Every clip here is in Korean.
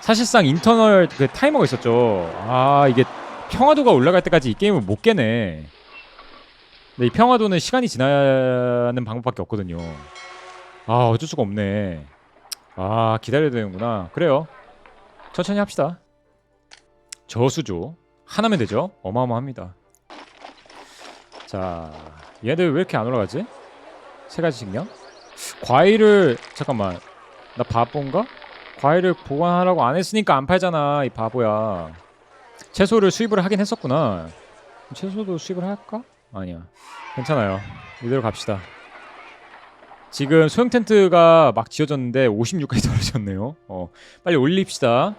사실상 인터널 그 타이머가 있었죠. 아 이게 평화도가 올라갈 때까지 이 게임을 못 깨네. 근데 이 평화도는 시간이 지나는 방법밖에 없거든요. 아 어쩔 수가 없네. 아 기다려야 되는구나. 그래요. 천천히 합시다. 저수조 하나면 되죠. 어마어마합니다. 자 얘들 왜 이렇게 안 올라가지? 세 가지씩요? 과일을 잠깐만 나 바본가? 과일을 보관하라고 안 했으니까 안 팔잖아 이 바보야. 채소를 수입을 하긴 했었구나. 채소도 수입을 할까? 아니야. 괜찮아요. 이대로 갑시다. 지금 소형 텐트가 막 지어졌는데 56까지 떨어졌네요. 어 빨리 올립시다.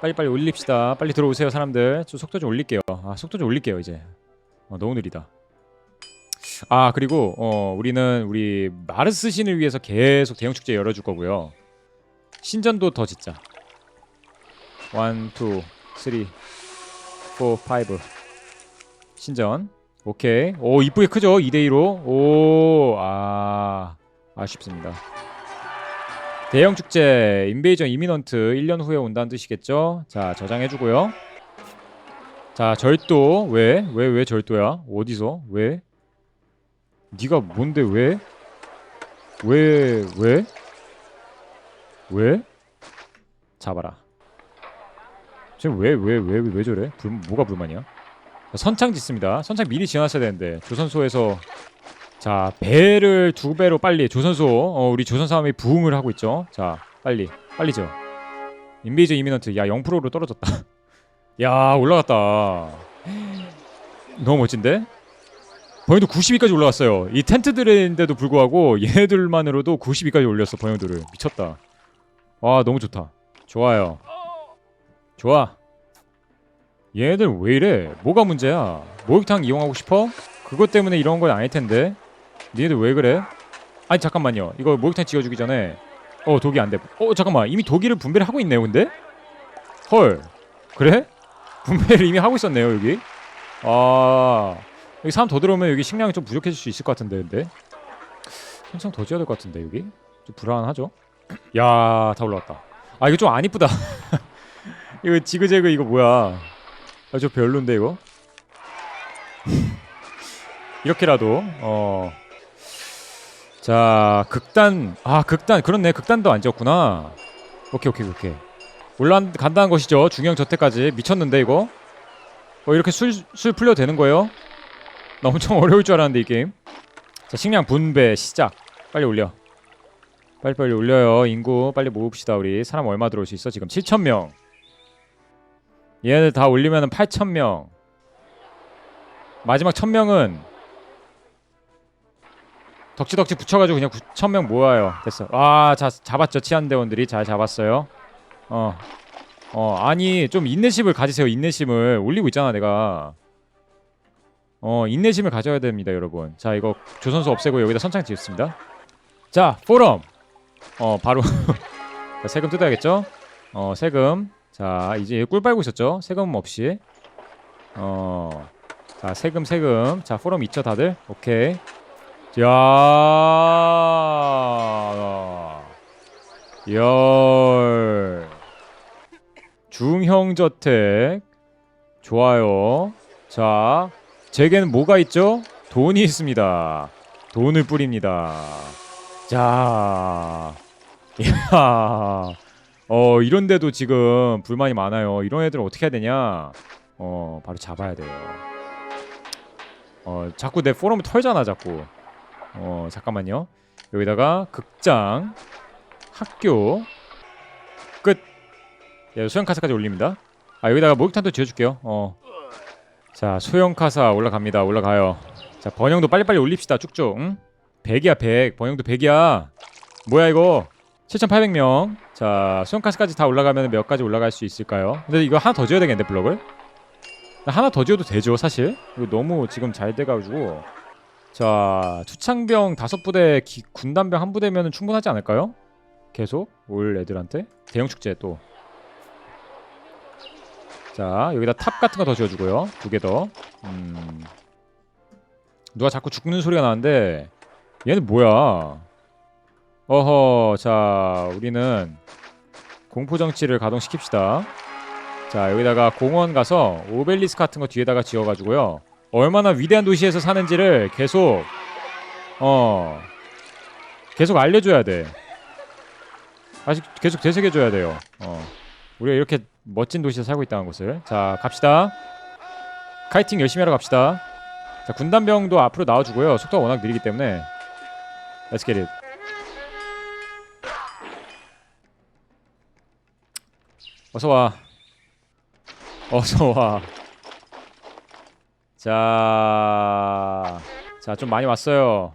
빨리 빨리 올립시다. 빨리 들어오세요 사람들. 저 속도 좀 올릴게요. 아 속도 좀 올릴게요 이제. 어, 너무 느리다. 아 그리고 어 우리는 우리 마르스 신을 위해서 계속 대형 축제 열어줄 거고요 신전도 더 짓자 1, 2, 3, 4, 5 신전 오케이 오 이쁘게 크죠 2대2로 오아 아쉽습니다 대형 축제 인베이전 이미넌트 1년 후에 온다는 뜻이겠죠 자 저장해주고요 자 절도 왜? 왜 왜 절도야? 어디서? 왜? 네가 뭔데 왜? 왜 왜? 왜? 잡아라. 지금 왜 왜 왜 왜 저래? 불, 뭐가 불만이야? 자, 선창 짓습니다. 선창 미리 지어놨어야 되는데 조선소에서 자 배를 두 배로 빨리 조선소 어, 우리 조선 사람이 부흥을 하고 있죠. 자 빨리 빨리 지어. 인베이저 이미넌트 야 0%로 떨어졌다. 야 올라갔다. 너무 멋진데? 번영도 92까지 올라갔어요. 이 텐트들인데도 불구하고 얘네들만으로도 92까지 올렸어 번영도를 미쳤다. 와 너무 좋다. 좋아요. 좋아. 얘네들 왜 이래? 뭐가 문제야? 목욕탕 이용하고 싶어? 그것 때문에 이런 건 아닐 텐데. 니네들 왜 그래? 아니 잠깐만요. 이거 목욕탕 지어주기 전에 어 독이 안 돼. 어 잠깐만 이미 독일을 분배를 하고 있네요. 근데 헐 그래? 분배를 이미 하고 있었네요 여기. 아 여기 사람 더 들어오면 여기 식량이 좀 부족해질 수 있을 것 같은데 근데 한창 더 지어야 될 것 같은데 여기 좀 불안하죠? 야 다 올라왔다. 아 이거 좀 안 이쁘다. 이거 지그재그 이거 뭐야? 아 저 별론데 이거. 이렇게라도 어. 자 극단 아 극단 그렇네 극단도 안 지었구나. 오케이 오케이 오케이. 올라간다는 것이죠. 중형 저택까지 미쳤는데 이거. 어 이렇게 술 술 풀려 되는 거예요? 나 엄청 어려울 줄 알았는데 이 게임. 자 식량 분배 시작. 빨리 올려. 빨리빨리 올려요. 인구 빨리 모읍시다 우리. 사람 얼마 들어올 수 있어 지금? 7천 명. 얘네들 다 올리면은 8천 명. 마지막 천 명은 덕지덕지 붙여가지고 그냥 9천 명 모아요. 됐어. 아, 자 잡았죠 치안대원들이 잘 잡았어요. 어, 어 아니 좀 인내심을 가지세요. 인내심을 올리고 있잖아 내가. 어 인내심을 가져야 됩니다 여러분. 자 이거 조선소 없애고 여기다 선창 지었습니다. 자 포럼. 어 바로 자, 세금 뜯어야겠죠? 어 세금. 자 이제 꿀 빨고 있었죠? 세금 없이. 어. 자 세금 세금. 자 포럼 있죠 다들? 오케이. 야. 열. 중형 저택. 좋아요. 자, 제게는 뭐가 있죠? 돈이 있습니다. 돈을 뿌립니다. 자. 야. 어, 이런데도 지금 불만이 많아요. 이런 애들 어떻게 해야 되냐? 어, 바로 잡아야 돼요. 어, 자꾸 내 포럼을 털잖아, 자꾸. 어, 잠깐만요. 여기다가 극장, 학교, 끝. 예, 소형 카사까지 올립니다. 아, 여기다가 목욕탕도 지어줄게요. 어. 자, 소형 카사 올라갑니다. 올라가요. 자, 번영도 빨리빨리 올립시다. 쭉쭉. 응? 100이야, 100. 번영도 100이야. 뭐야 이거? 7,800명. 자, 소형 카사까지 다 올라가면 몇 가지 올라갈 수 있을까요? 근데 이거 하나 더 지어야 되겠는데 블럭을? 하나 더 지어도 되죠, 사실. 이거 너무 지금 잘 돼가지고. 자, 투창병 다섯 부대, 기, 군단병 한 부대면 충분하지 않을까요? 계속 올 애들한테 대형 축제 또. 자, 여기다 탑 같은 거 더 지어주고요. 두 개 더. 음. 누가 자꾸 죽는 소리가 나는데 얘는 뭐야? 어허, 자, 우리는 공포 정치를 가동시킵시다. 자 여기다가 공원 가서 오벨리스 같은 거 뒤에다가 지어가지고요. 얼마나 위대한 도시에서 사는지를 계속 어 계속 알려줘야 돼. 아직 계속 되새겨줘야 돼요. 어 우리가 이렇게 멋진 도시에서 살고 있다는 것을 자 갑시다. 카이팅 열심히 하러 갑시다. 자 군단병도 앞으로 나와주고요. 속도가 워낙 느리기 때문에 Let's get it. 어서 와. 어서 와. 자, 자 좀 많이 왔어요.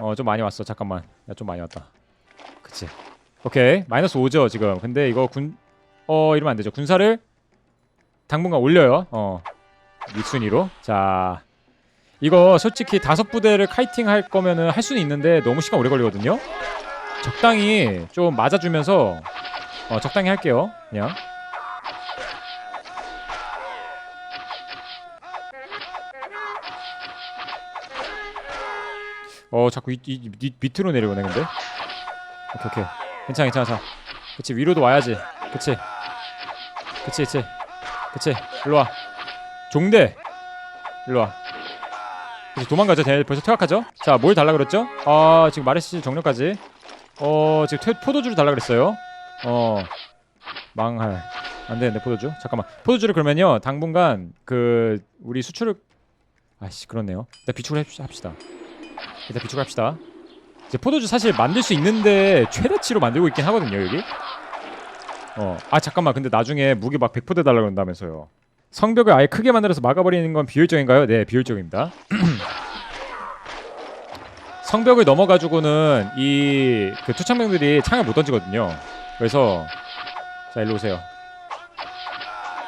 어, 좀 많이 왔어. 잠깐만. 야, 좀 많이 왔다. 그치. 오케이. 마이너스 5죠, 지금. 근데 이거 군, 어, 이러면 안 되죠. 군사를 당분간 올려요. 어, 밑순위로. 자, 이거 솔직히 다섯 부대를 카이팅 할 거면은 할 수는 있는데 너무 시간 오래 걸리거든요. 적당히 좀 맞아주면서 어, 적당히 할게요. 그냥. 어 자꾸 이, 이, 이 밑으로 내려오네 근데. 오케이 오케이. 괜찮아 괜찮아 자 그치 위로도 와야지. 그치. 그치 그치. 그치. 일로와. 종대. 일로와 그치 도망가죠. 쟤 벌써 퇴각하죠? 자 뭘 달라 그랬죠? 아 지금 마레시 정렬까지. 어 지금 퇴, 포도주를 달라 그랬어요. 어 망할. 안 되는데 포도주? 잠깐만. 포도주를 그러면요 당분간 그 우리 수출을 아씨 그렇네요. 일단 비축을 합시다. 일단 비축을 합시다. 이제 포도주 사실 만들 수 있는데 최대치로 만들고 있긴 하거든요 여기. 어 아 잠깐만. 근데 나중에 무기 막 100포대 달라고 그런다면서요. 성벽을 아예 크게 만들어서 막아버리는 건 비효율적인가요? 네 비효율적입니다 성벽을 넘어가지고는 이 그 투창병들이 창을 못 던지거든요 그래서 자 일로 오세요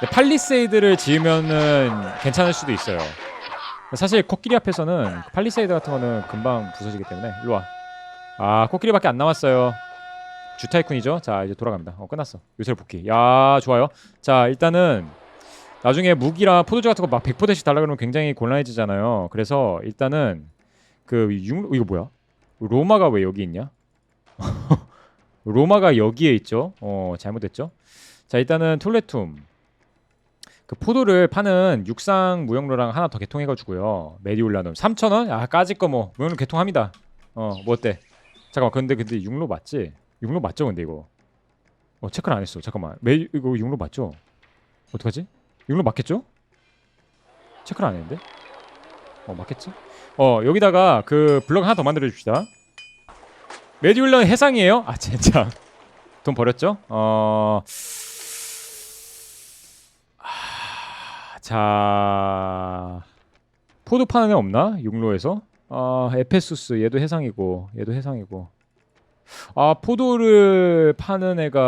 네, 팔리세이드를 지으면은 괜찮을 수도 있어요 사실 코끼리 앞에서는 팔리세이드 같은 거는 금방 부서지기 때문에 일로 와. 아 코끼리밖에 안 남았어요. 주타이쿤이죠. 자 이제 돌아갑니다. 어 끝났어. 요새 복귀. 야 좋아요. 자 일단은 나중에 무기랑 포도주 같은 거 막 100포대씩 달라 그러면 굉장히 곤란해지잖아요. 그래서 일단은 그 융, 이거 뭐야? 로마가 왜 여기 있냐? 로마가 여기에 있죠. 어 잘못했죠. 자 일단은 툴레툼 그 포도를 파는 육상 무역로랑 하나 더 개통해가지고요. 메디올라눔 3,000원? 아 까짓 거 뭐 무역로 개통합니다. 어 뭐 어때? 잠깐만 근데 근데 육로 맞지? 육로 맞죠 근데 이거? 어 체크를 안 했어. 잠깐만 메 이거 육로 맞죠? 어떡하지? 육로 맞겠죠? 체크를 안 했는데? 어 맞겠지? 어 여기다가 그 블럭 하나 더 만들어 줍시다. 메디올라 해상이에요? 아 진짜 돈 버렸죠? 어. 자 포도 파는 애 없나? 육로에서? 아 에페수스 얘도 해상이고 얘도 해상이고 아 포도를 파는 애가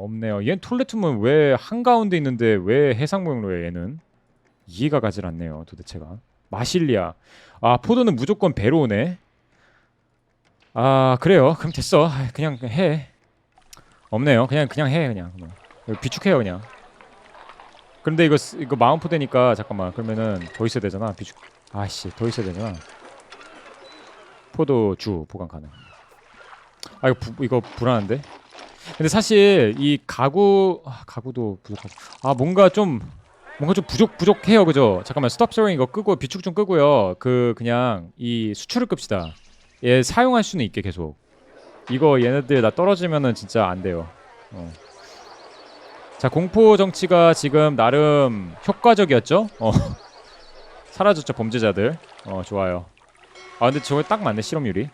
없네요 얘는 톨레툼은 왜 한가운데 있는데 왜 해상 모형로에 얘는 이해가 가질 않네요 도대체가. 마실리아. 아 포도는 무조건 배로 오네. 아 그래요? 그럼 됐어. 아, 그냥 해. 없네요. 그냥 그냥 해 그냥. 비축해요 그냥. 근데 이거 쓰- 이거 마운프 되니까 잠깐만. 그러면은 더 있어야 되잖아. 비축 아씨 더 있어야 되잖아. 포도 주 보관 가능. 아 이거 부, 이거 불안한데? 근데 사실 이 가구 아, 가구도 부족하고. 아 뭔가 좀 뭔가 좀 부족 부족해요 그죠 잠깐만 스톱 스토링 이거 끄고 비축 좀 끄고요 그 그냥 이 수출을 끕시다 얘 사용할 수는 있게 계속 이거 얘네들 나 떨어지면은 진짜 안 돼요 어. 자 공포 정치가 지금 나름 효과적이었죠? 어 사라졌죠 범죄자들. 어 좋아요. 아 근데 저거 딱 맞네 실험률이.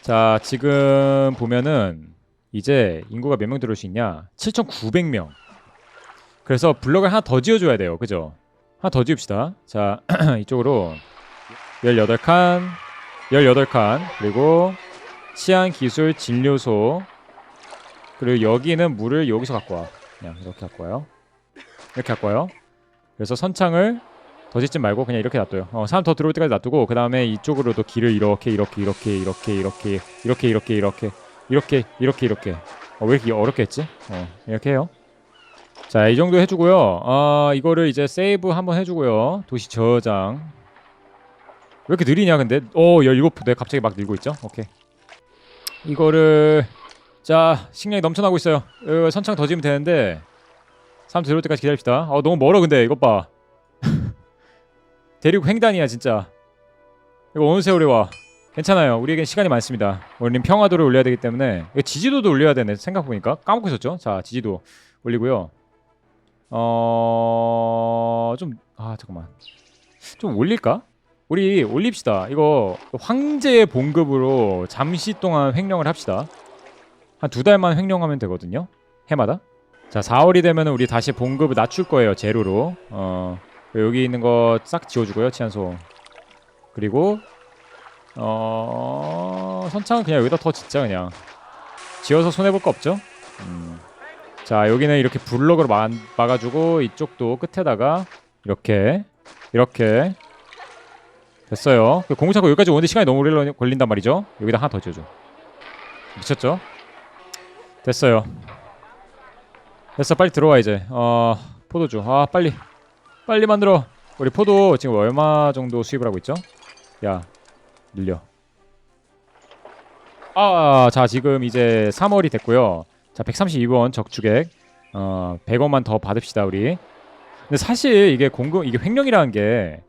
자 지금 보면은 이제 인구가 몇 명 들어올 수 있냐? 7,900명. 그래서 블럭을 하나 더 지어줘야 돼요, 그죠? 하나 더 지읍시다. 자 이쪽으로 18칸, 18칸 그리고 치안 기술 진료소 그리고 여기는 물을 여기서 갖고 와. 그냥 이렇게 갖고 와요. 이렇게 갖고 와요. 그래서 선창을 더 짓지 말고 그냥 이렇게 놔둬요. 어, 사람 더 들어올 때까지 놔두고 그 다음에 이쪽으로도 길을 이렇게 이렇게 이렇게 이렇게 이렇게 이렇게 이렇게 이렇게 이렇게 이렇게 이렇게 어, 왜 이렇게 어렵게 했지? 어, 이렇게 해요. 자, 이 정도 해주고요. 아, 이거를 이제 세이브 한번 해주고요. 도시 저장. 왜 이렇게 느리냐, 근데? 어, 17부대 갑자기 막 늘고 있죠? 오케이. 이거를 자 식량이 넘쳐나고 있어요. 어, 선창 더 지으면 되는데 사람 들어올 때까지 기다립시다. 어 너무 멀어 근데 이것 봐. 대륙 횡단이야 진짜. 이거 어느 세월에 와. 괜찮아요. 우리에겐 시간이 많습니다. 우리는 평화도를 올려야 되기 때문에 지지도도 올려야 되네. 생각 보니까 까먹고 있었죠. 자 지지도 올리고요. 어 좀 아 잠깐만 좀 올릴까? 우리 올립시다. 이거 황제의 봉급으로 잠시 동안 횡령을 합시다. 한 두 달만 횡령하면 되거든요. 해마다. 자 4월이 되면 우리 다시 봉급을 낮출 거예요. 제로로. 어 여기 있는 거 싹 지워주고요. 치안소. 그리고 어 선창은 그냥 여기다 더 짓자 그냥. 지어서 손해 볼 거 없죠. 음. 자 여기는 이렇게 블럭으로 막, 막아주고 이쪽도 끝에다가 이렇게 이렇게 됐어요. 그 공사고 여기까지 오는데 시간이 너무 오래 걸린단 말이죠. 여기다 하나 더 지어줘. 미쳤죠? 됐어요. 됐어 빨리 들어와 이제. 어 포도주. 아 빨리 빨리 만들어. 우리 포도 지금 얼마 정도 수입을 하고 있죠? 야 늘려. 아, 자 지금 이제 3월이 됐고요. 자 132원 적주객. 어 100원만 더 받읍시다 우리. 근데 사실 이게 공급 이게 횡령이라는 게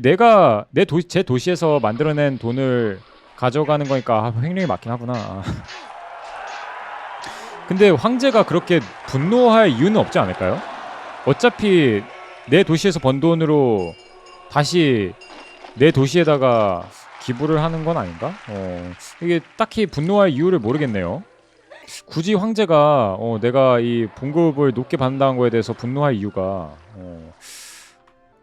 내가 내 도시 제 도시에서 만들어낸 돈을 가져가는 거니까 아, 횡령이 맞긴 하구나. 아. 근데 황제가 그렇게 분노할 이유는 없지 않을까요? 어차피 내 도시에서 번 돈으로 다시 내 도시에다가 기부를 하는 건 아닌가? 어, 이게 딱히 분노할 이유를 모르겠네요. 굳이 황제가 어, 내가 이 봉급을 높게 받는다는 거에 대해서 분노할 이유가 어,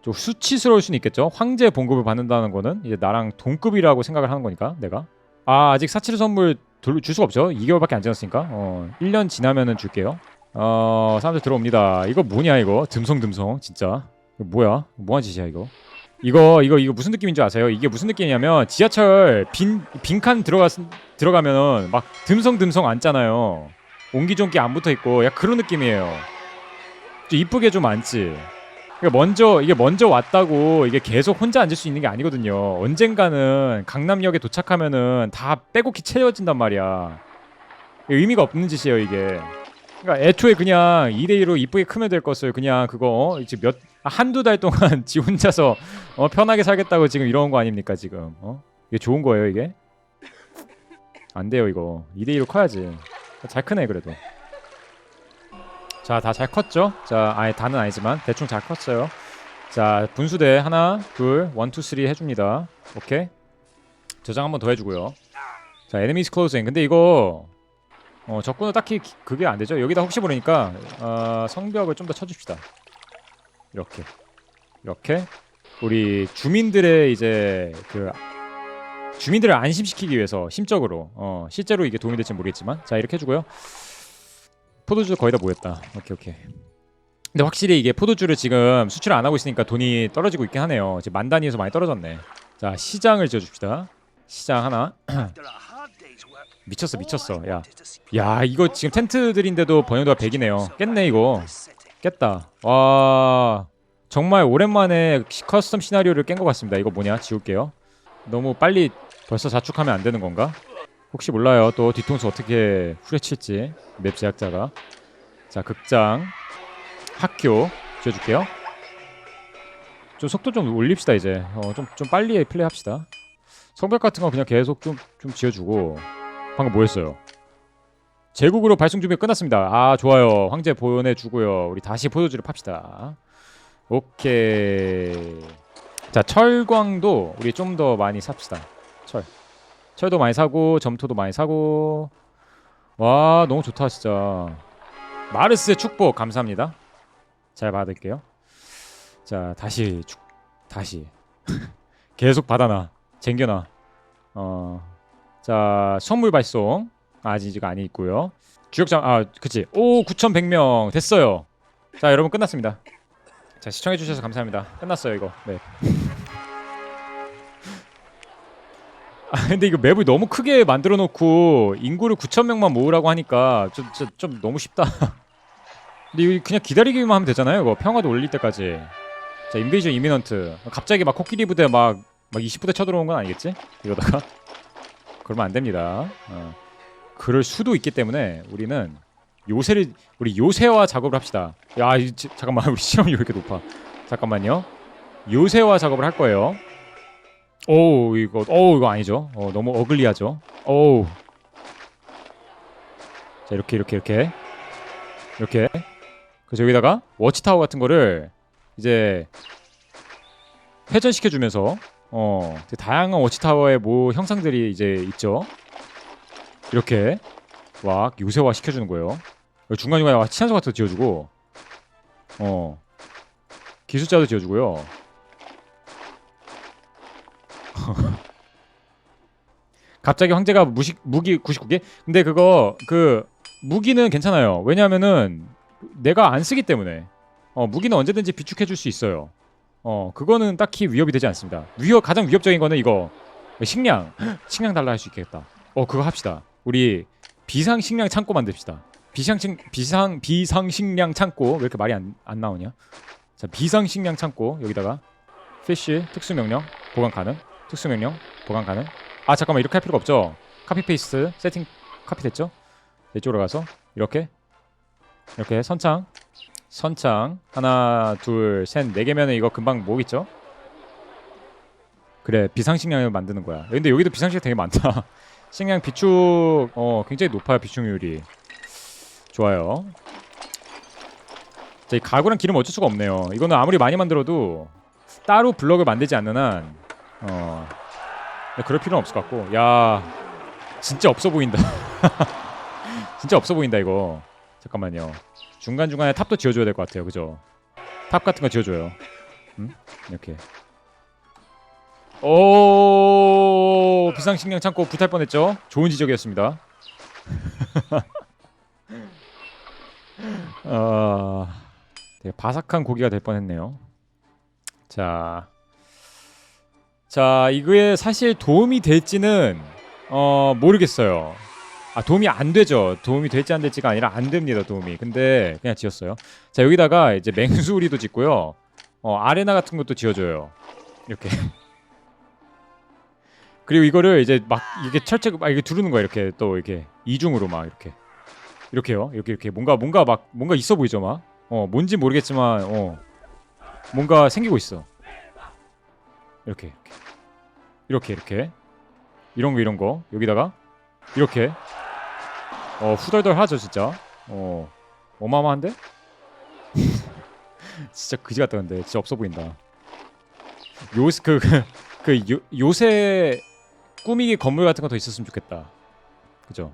좀 수치스러울 수는 있겠죠. 황제 봉급을 받는다는 거는 이제 나랑 동급이라고 생각을 하는 거니까 내가 아 아직 사치를 선물 돌- 줄 수가 없죠. 2개월밖에 안 지났으니까 어, 1년 지나면은 줄게요. 어 사람들 들어옵니다. 이거 뭐냐 이거 듬성듬성 진짜 이거 뭐야 뭐한 짓이야 이거 이거 이거 이거 무슨 느낌인 줄 아세요? 이게 무슨 느낌이냐면 지하철 빈 빈칸 들어가 들어가면은 막 듬성듬성 앉잖아요. 옹기종기 안 붙어 있고 야 그런 느낌이에요. 좀 이쁘게 좀 앉지. 그러니까 먼저 이게 먼저 왔다고 이게 계속 혼자 앉을 수 있는 게 아니거든요. 언젠가는 강남역에 도착하면은 다 빼곡히 채워진단 말이야. 의미가 없는 짓이에요 이게. 그러니까 애초에 그냥 2대 1로 이쁘게 크면 될 것을 그냥 그거 어? 이제 몇 한두 달 동안 지 혼자서 어, 편하게 살겠다고 지금 이런 거 아닙니까 지금? 어? 이게 좋은 거예요 이게? 안 돼요 이거 2대 1로 커야지. 잘 크네 그래도. 자, 다 잘 컸죠? 자, 아예 다는 아니지만 대충 잘 컸어요. 자, 분수대 하나, 둘, 원, 투, 쓰리 해줍니다. 오케이. 저장 한번 더 해주고요. 자, 에네미스 클로징. 근데 이거 어, 적군은 딱히 기- 그게 안 되죠. 여기다 혹시 모르니까 어, 성벽을 좀 더 쳐줍시다. 이렇게, 이렇게 우리 주민들의 이제 그 주민들을 안심시키기 위해서 심적으로 어, 실제로 이게 도움이 될지 모르겠지만 자 이렇게 해주고요. 포도주 거의 다 모였다. 오케이 오케이. 근데 확실히 이게 포도주를 지금 수출 안 하고 있으니까 돈이 떨어지고 있긴 하네요. 지금 만 단위에서 많이 떨어졌네. 자 시장을 지어줍시다. 시장 하나. 미쳤어 미쳤어. 야, 야 이거 지금 텐트들인데도 번영도가 100이네요. 깼네 이거. 깼다. 와 정말 오랜만에 시- 커스텀 시나리오를 깬 것 같습니다. 이거 뭐냐? 지울게요. 너무 빨리 벌써 자축하면 안 되는 건가? 혹시 몰라요. 또 뒤통수 어떻게 후려칠지 맵 제작자가. 자 극장 학교 지어줄게요. 좀 속도 좀 올립시다 이제. 어좀 좀 빨리 플레이합시다. 성벽 같은 거 그냥 계속 좀 좀 지어주고. 방금 뭐였어요? 제국으로 발송 준비 끝났습니다. 아 좋아요. 황제 보내주고요. 우리 다시 포도주를 팝시다. 오케이. 자 철광도 우리 좀 더 많이 삽시다. 철. 철도 많이 사고 점토도 많이 사고. 와 너무 좋다 진짜. 마르스의 축복 감사합니다. 잘 받을게요. 자 다시 축 다시 계속 받아놔 쟁겨놔. 어. 자 선물 발송 아직가 아니 있고요. 주역장 아 그치 오 9,100명 됐어요. 자 여러분 끝났습니다. 자 시청해 주셔서 감사합니다. 끝났어요 이거. 네. 아 근데 이거 맵을 너무 크게 만들어 놓고 인구를 9천 명만 모으라고 하니까 좀, 좀, 좀 너무 쉽다. 근데 이거 그냥 기다리기만 하면 되잖아요. 이거 평화도 올릴 때까지. 자 인베이전 이미넌트. 갑자기 막 코끼리 부대 막막 20부대 쳐들어온 건 아니겠지? 이러다가 그러면 안 됩니다. 어. 그럴 수도 있기 때문에 우리는 요새를 우리 요새화 작업을 합시다. 야, 이, 지- 잠깐만 우리 시험이 왜 이렇게 높아? 잠깐만요. 요새화 작업을 할 거예요. 오 이거 오 이거 아니죠? 어, 너무 어글리하죠? 오. 자 이렇게 이렇게 이렇게 이렇게 그래서 여기다가 워치타워 같은 거를 이제 회전시켜 주면서 어 다양한 워치타워의 뭐 형상들이 이제 있죠. 이렇게 막 요새화 시켜주는 거예요. 중간 중간에 막 치안소 같은 거 지어주고 어 기술자도 지어주고요. 갑자기 황제가 무식 무기 99개? 근데 그거 그 무기는 괜찮아요. 왜냐하면은 내가 안 쓰기 때문에 어 무기는 언제든지 비축해 줄 수 있어요. 어 그거는 딱히 위협이 되지 않습니다. 위협 가장 위협적인 거는 이거 식량 식량 달라 할 수 있겠다. 어 그거 합시다. 우리 비상 식량 창고 만듭시다. 비상 식 비상 비상 식량 창고. 왜 이렇게 말이 안, 안 나오냐? 자 비상 식량 창고. 여기다가 피쉬 특수 명령 보관 가능. 특수 명령 보관 가능. 아 잠깐만. 이렇게 할 필요가 없죠? 카피 페이스트 세팅 카피 됐죠? 이쪽으로 가서 이렇게 이렇게 선창 선창. 하나 둘셋네 개면 이거 금방 모으겠죠? 그래 비상식량을 만드는 거야. 근데 여기도 비상식량 되게 많다 식량 비축 어 굉장히 높아요 비축률이. 좋아요. 자, 이 가구랑 기름 어쩔 수가 없네요. 이거는 아무리 많이 만들어도 따로 블럭을 만들지 않는 한 어, 그럴 필요는 없을 것 같고. 야 진짜 없어 보인다. 진짜 없어 보인다 이거. 잠깐만요. 중간중간에 탑도 지어줘야 될 것 같아요. 그죠? 탑 같은 거 지어줘요. 음? 이렇게 오 비상식량 창고 붙을 뻔했죠 좋은 지적이었습니다 어, 되게 바삭한 고기가 될 뻔했네요 자, 자 이거에 사실 도움이 될지는 어 모르겠어요. 아 도움이 안 되죠. 도움이 될지 안 될지가 아니라 안 됩니다. 도움이. 근데 그냥 지었어요. 자 여기다가 이제 맹수리도 짓고요. 어 아레나 같은 것도 지어줘요. 이렇게. 그리고 이거를 이제 막 이게 철제 막 이게 두르는 거야 이렇게 또 이렇게. 이중으로 막 이렇게. 이렇게요. 이렇게 이렇게. 뭔가 뭔가 막 뭔가 있어 보이죠 막. 어 뭔지 모르겠지만 어. 뭔가 생기고 있어. 이렇게 이렇게. 이렇게 이렇게. 이런 거 이런 거. 여기다가 이렇게. 어 후덜덜 하죠 진짜. 어 어마어마한데? 진짜 그지 같다 근데. 진짜 없어 보인다. 요새 그그 그, 요, 요새 꾸미기 건물 같은 거 더 있었으면 좋겠다 그죠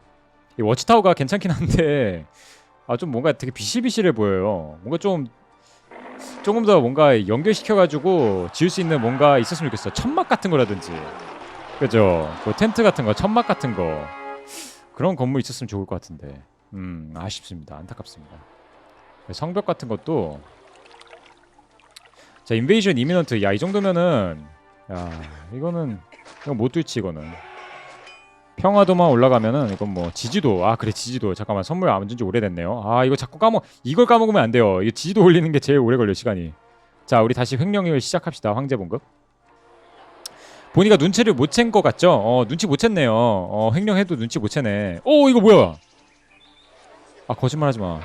이 워치타워가 괜찮긴 한데 아 좀 뭔가 되게 비실비실해 보여요 뭔가 좀 조금 더 뭔가 연결시켜가지고 지을 수 있는 뭔가 있었으면 좋겠어. 천막 같은 거라든지, 그죠? 그 텐트 같은 거, 천막 같은 거 그런 건물 있었으면 좋을 것 같은데, 음 아쉽습니다. 안타깝습니다. 성벽 같은 것도 자 인베이션 이미넌트 야 이 정도면은 야 이거는 이거 못 뚫지 이거는. 평화도만 올라가면은 이건 뭐 지지도 아 그래 지지도. 잠깐만 선물 안 준 지 오래됐네요. 아 이거 자꾸 까먹 이걸 까먹으면 안 돼요. 이거 지지도 올리는 게 제일 오래 걸려 시간이. 자 우리 다시 횡령을 시작합시다. 황제 봉급. 보니까 눈치를 못 챈 것 같죠? 어 눈치 못 챘네요. 어 횡령해도 눈치 못 채네. 오 이거 뭐야? 아 거짓말하지 마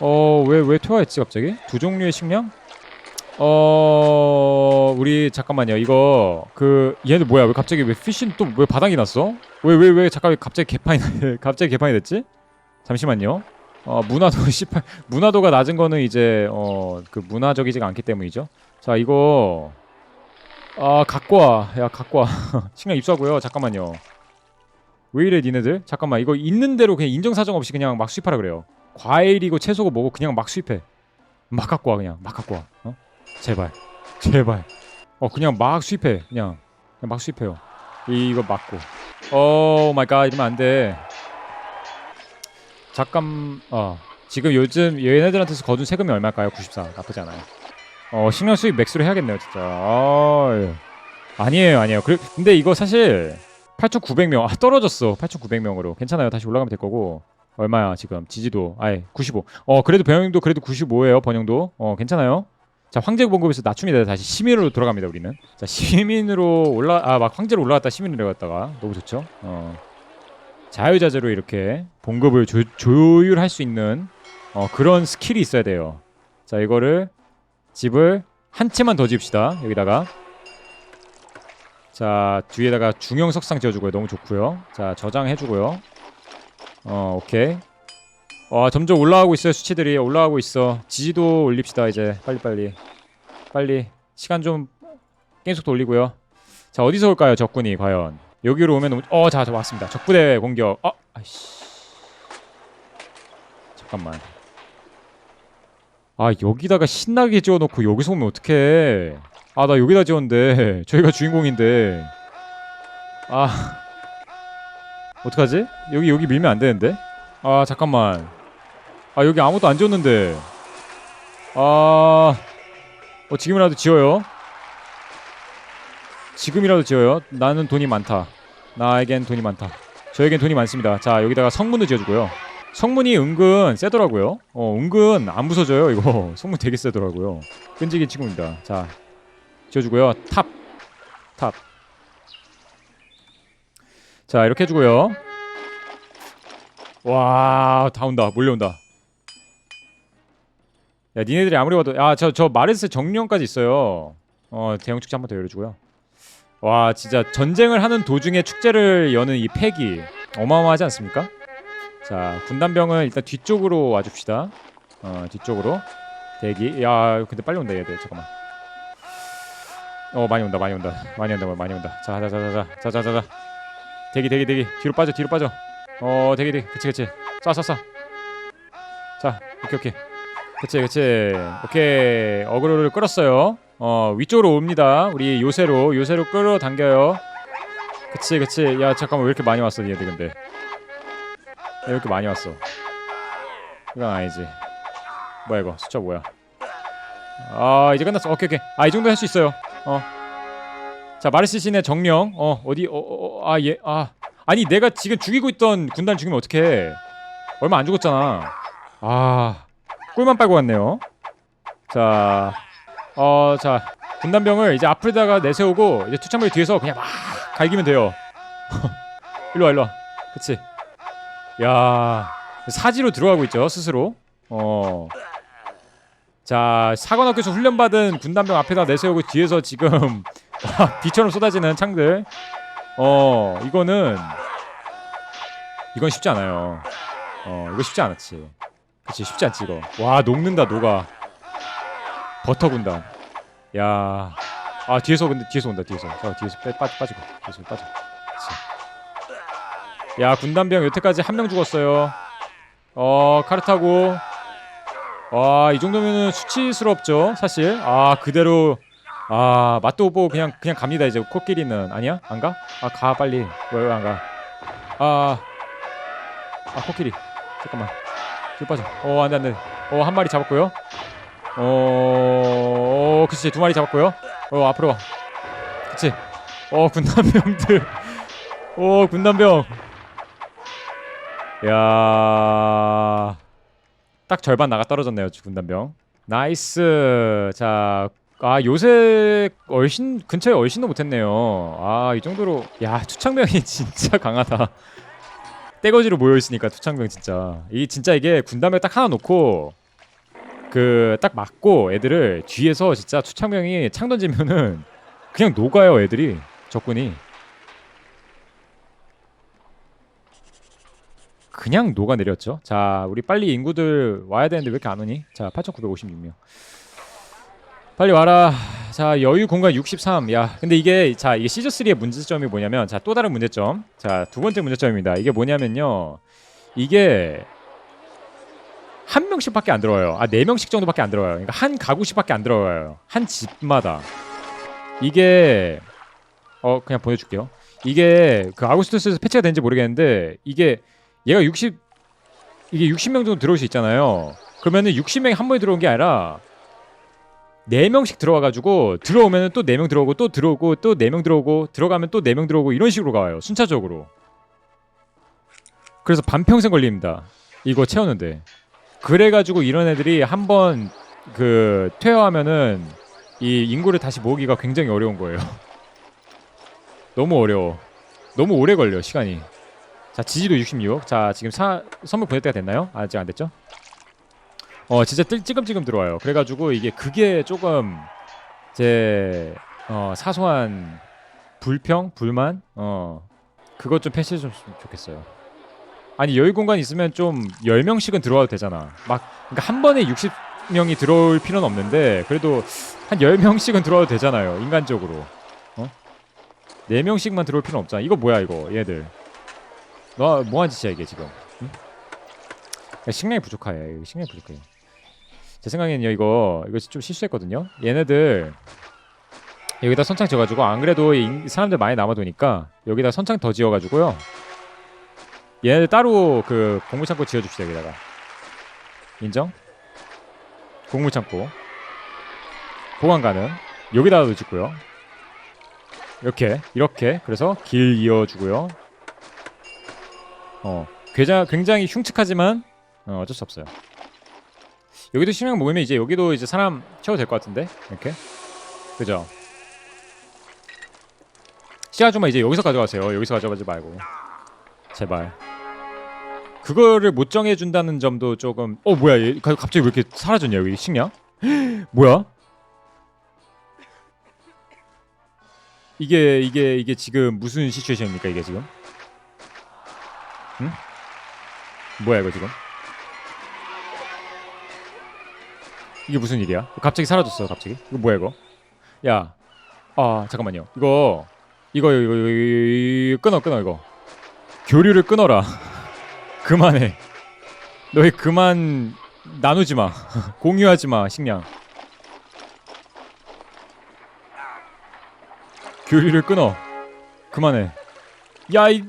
어, 왜, 왜 퇴화했지, 갑자기? 두 종류의 식량? 어 우리 잠깐만요 이거 그 얘는 뭐야 왜 갑자기 왜 피쉬는 또왜 바닥이 났어? 왜 왜 왜 잠깐 왜 갑자기 개판이 나- 갑자기 개판이 됐지? 잠시만요. 어 문화도 18 문화도가 낮은 거는 이제 어 그 문화적이지가 않기 때문이죠. 자 이거 아 갖고 와 야 갖고 와 식량 입수하고요. 잠깐만요. 왜 이래 니네들? 잠깐만 이거 있는 대로 그냥 인정사정 없이 그냥 막 수입하라 그래요. 과일이고 채소고 뭐고 그냥 막 수입해. 막 갖고 와 그냥. 막 갖고 와. 어? 제발. 제발. 어 그냥 막 수입해 그냥. 그냥 막 수입해요. 이거 맞고. 오 마이 갓 이러면 안 돼. 잠깐 어. 지금 요즘 얘네들한테서 거둔 세금이 얼마일까요? 94 나쁘지 않아요. 어 식량 수입 맥스로 해야겠네요 진짜. 아 아니에요 아니에요. 그, 근데 이거 사실 8,900명 아 떨어졌어. 8,900명으로. 괜찮아요. 다시 올라가면 될 거고 얼마야 지금 지지도 아예 95. 어 그래도 변형도 그래도 95예요 번영도. 어 괜찮아요. 자 황제 봉급에서 낮춥니다. 다시 시민으로 돌아갑니다. 우리는 자 시민으로 올라 아 막 황제로 올라갔다 시민으로 내려갔다가 너무 좋죠. 어 자유자재로 이렇게 봉급을 조, 조율할 수 있는 어 그런 스킬이 있어야 돼요. 자 이거를 집을 한 채만 더 지읍시다. 여기다가 자 뒤에다가 중형 석상 지어주고요. 너무 좋고요. 자 저장해주고요. 어 오케이. 와 점점 올라가고 있어요 수치들이. 올라가고 있어. 지지도 올립시다 이제. 빨리빨리. 빨리. 시간 좀 게임 속도 올리고요. 자 어디서 올까요 적군이 과연? 여기로 오면 어자 저 왔습니다. 적부대 공격. 어 아이씨. 잠깐만. 아 여기다가 신나게 지어놓고 여기서 오면 어떡해? 아 나 여기다 지었는데. 저희가 주인공인데. 아 어떡하지? 여기 여기 밀면 안 되는데? 아 잠깐만. 아 여기 아무도 안 지었는데. 아 어, 지금이라도 지어요. 지금이라도 지어요. 나는 돈이 많다. 나에겐 돈이 많다. 저에겐 돈이 많습니다. 자 여기다가 성문을 지어주고요. 성문이 은근 세더라고요. 어 은근 안 부서져요 이거. 성문 되게 세더라고요. 끈질긴 친구입니다. 자 지어주고요. 탑 탑 자 이렇게 해주고요 와, 다 온다. 몰려온다. 야, 니네들이 아무리 봐도 야, 저저 마르스 정령까지 있어요. 어, 대형 축제 한 번 더 열어주고요. 와, 진짜 전쟁을 하는 도중에 축제를 여는 이 팩이 어마어마하지 않습니까? 자, 군단병은 일단 뒤쪽으로 와줍시다. 어, 뒤쪽으로 대기. 야, 근데 빨리 온다 얘들. 잠깐만. 어, 많이 온다, 많이 온다, 많이 온다, 많이 온다. 자, 자, 자, 자, 자, 자, 자, 자. 대기, 대기, 대기. 뒤로 빠져, 뒤로 빠져. 어 되게 되게 그치 그치. 쏴쏴쏴. 자 오케이 오케이. 그치 그치. 오케이. 어그로를 끌었어요. 어 위쪽으로 옵니다. 우리 요새로 요새로 끌어당겨요. 그치 그치. 야 잠깐만. 왜 이렇게 많이 왔어 얘들 근데? 왜 이렇게 많이 왔어? 이건 아니지. 뭐야 이거? 숫자 뭐야? 아 이제 끝났어. 오케이 오케이. 아 이 정도 할 수 있어요. 어자 마르시신의 정령. 어 어디 어 아 얘 아. 아니 내가 지금 죽이고 있던 군단 죽이면 어떡해? 얼마 안 죽었잖아. 아. 꿀만 빨고 갔네요. 자 어 자. 군단병을 이제 앞에다가 내세우고 이제 투창병 뒤에서 그냥 막 갈기면 돼요. 일로와 일로와. 그치? 야. 사지로 들어가고 있죠 스스로. 어. 자 사관학교에서 훈련받은 군단병 앞에다 내세우고 뒤에서 지금 비처럼 쏟아지는 창들 어 이거는 이건 쉽지 않아요. 어 이거 쉽지 않았지. 그치 쉽지 않지 이거. 와 녹는다 녹아. 버터 군단. 야. 아 뒤에서 근데 뒤에서 온다 뒤에서. 자 뒤에서 빼 빠, 빠지고 뒤에서 빠져. 그치. 야 군단병 여태까지 한 명 죽었어요. 어 카르타고. 와이 정도면은 수치스럽죠 사실. 아 그대로 아 맛도 못 보고 그냥 그냥 갑니다 이제 코끼리는 아니야 안 가? 아 가 빨리 왜왜안 가? 아, 아 코끼리 잠깐만 뒤로 빠져. 어 안돼 안돼. 어 한 마리 잡았고요. 어, 어 그치 두 마리 잡았고요. 어 앞으로 와. 그치. 어 군단병들. 어 군단병. 야. 딱 절반 나가 떨어졌네요 군단병. 나이스. 자 아 요새 얼씬 근처에 얼씬도 못했네요. 아 이 정도로 야 투창병이 진짜 강하다. 떼거지로 모여 있으니까 투창병 진짜 이 진짜 이게 군담에 딱 하나 놓고 그 딱 맞고 애들을 뒤에서 진짜 투창병이 창 던지면은 그냥 녹아요 애들이 적군이 그냥 녹아 내렸죠. 자 우리 빨리 인구들 와야 되는데 왜 이렇게 안 오니? 자 8,956명. 빨리 와라. 자 여유 공간 63. 야 근데 이게 자 이게 시즌 3의 문제점이 뭐냐면 자 또 다른 문제점. 자 두 번째 문제점입니다. 이게 뭐냐면요. 이게 한 명씩밖에 안 들어와요. 아 네 명씩 정도밖에 안 들어와요. 그러니까 한 가구씩밖에 안 들어와요. 한 집마다. 이게 어 그냥 보내줄게요. 이게 그 아구스투스에서 패치가 된지 모르겠는데 이게 얘가 60 이게 60명 정도 들어올 수 있잖아요. 그러면은 60명이 한 번에 들어온 게 아니라 네 명씩 들어와가지고 들어오면 또네명 들어오고 또 들어오고 또네명 들어오고 들어가면 또네명 들어오고 이런 식으로 가요 순차적으로 그래서 반평생 걸립니다 이거 채우는데 그래가지고 이런 애들이 한번 그 퇴화하면은 이 인구를 다시 모으기가 굉장히 어려운 거예요. 너무 어려워. 너무 오래 걸려 시간이. 자 지지도 66. 자 지금 사, 선물 보낼 때가 됐나요? 아직 안 됐죠? 어 진짜 뜰- 찌금찌금 들어와요. 그래가지고 이게 그게 조금 제 어, 사소한 불평, 불만, 어 그것 좀 패치해줬으면 좋겠어요. 아니 여유 공간 있으면 좀 10명씩은 들어와도 되잖아. 막 그러니까 한 번에 60명이 들어올 필요는 없는데 그래도 한 10명씩은 들어와도 되잖아요. 인간적으로. 어? 4명씩만 들어올 필요는 없잖아. 이거 뭐야 이거 얘들. 너 뭐한 짓이야 이게 지금. 응? 야, 식량이 부족해. 식량이 부족해. 제 생각에는요 이거 이거 좀 실수했거든요. 얘네들 여기다 선창 지어가지고 안 그래도 이 사람들 많이 남아도니까 여기다 선창 더 지어가지고요. 얘네들 따로 그 공무창고 지어줍시다 여기다가. 인정? 공무창고 보관 가능. 여기다가도 짓고요. 이렇게 이렇게 그래서 길 이어주고요. 어 굉장히 굉장히 흉측하지만 어, 어쩔 수 없어요. 여기도 신명 모이면 이제 여기도 이제 사람 채워도 될 것 같은데 이렇게 그죠? 씨아줌마 이제 여기서 가져가세요. 여기서 가져가지 말고 제발. 그거를 못 정해준다는 점도 조금 어 뭐야 얘 가- 갑자기 왜 이렇게 사라졌냐 여기 식량? 뭐야? 이게 이게 이게 지금 무슨 시츄에이션입니까 이게 지금? 응? 뭐야 이거 지금? 이게 무슨 일이야? 갑자기 사라졌어 갑자기. 이거 뭐야 이거? 야, 아 잠깐만요. 이거 이거 이거 이거, 이거, 끊어 끊어 이거. 교류를 끊어라. 그만해. 너희 그만 나누지 마. 공유하지 마 식량. 교류를 끊어. 그만해. 야이